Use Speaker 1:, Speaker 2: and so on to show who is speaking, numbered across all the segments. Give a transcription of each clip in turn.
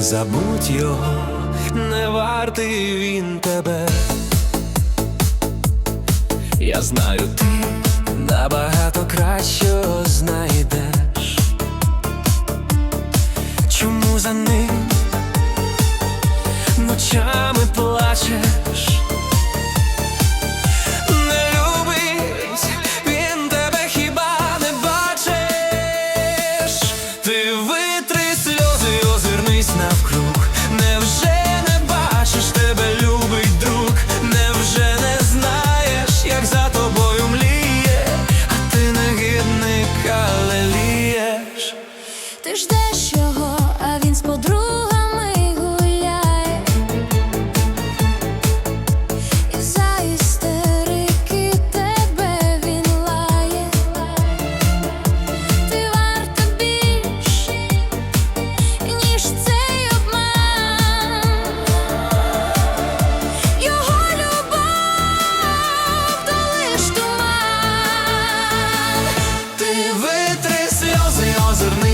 Speaker 1: Забудь його, не вартий він тебе. Я знаю, ти набагато кращого знайдеш. Чому за ним ночами плачеш? Ти
Speaker 2: ждеш його, а він з подругами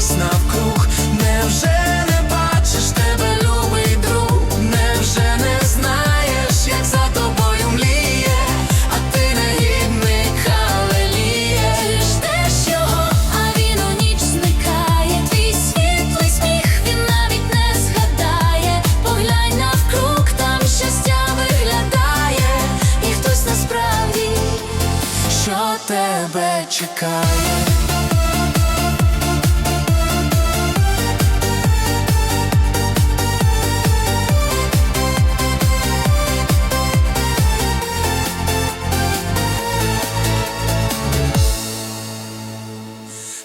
Speaker 1: озирнись навкруг. Невже не бачиш, тебе любий друг? Невже не знаєш, як за тобою мліє, а ти негідник, але
Speaker 2: Ти
Speaker 1: лієш?
Speaker 2: ждеш його, а він у ніч зникає. Твій світлий сміх він навіть не згадає. Поглянь навкруг, там щастя виглядає, і хтось насправді
Speaker 1: Що тебе чекає?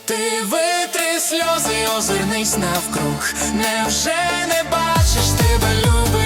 Speaker 1: Ти витри сльози, озирнись навкруг. Невже не бачиш, тебе любить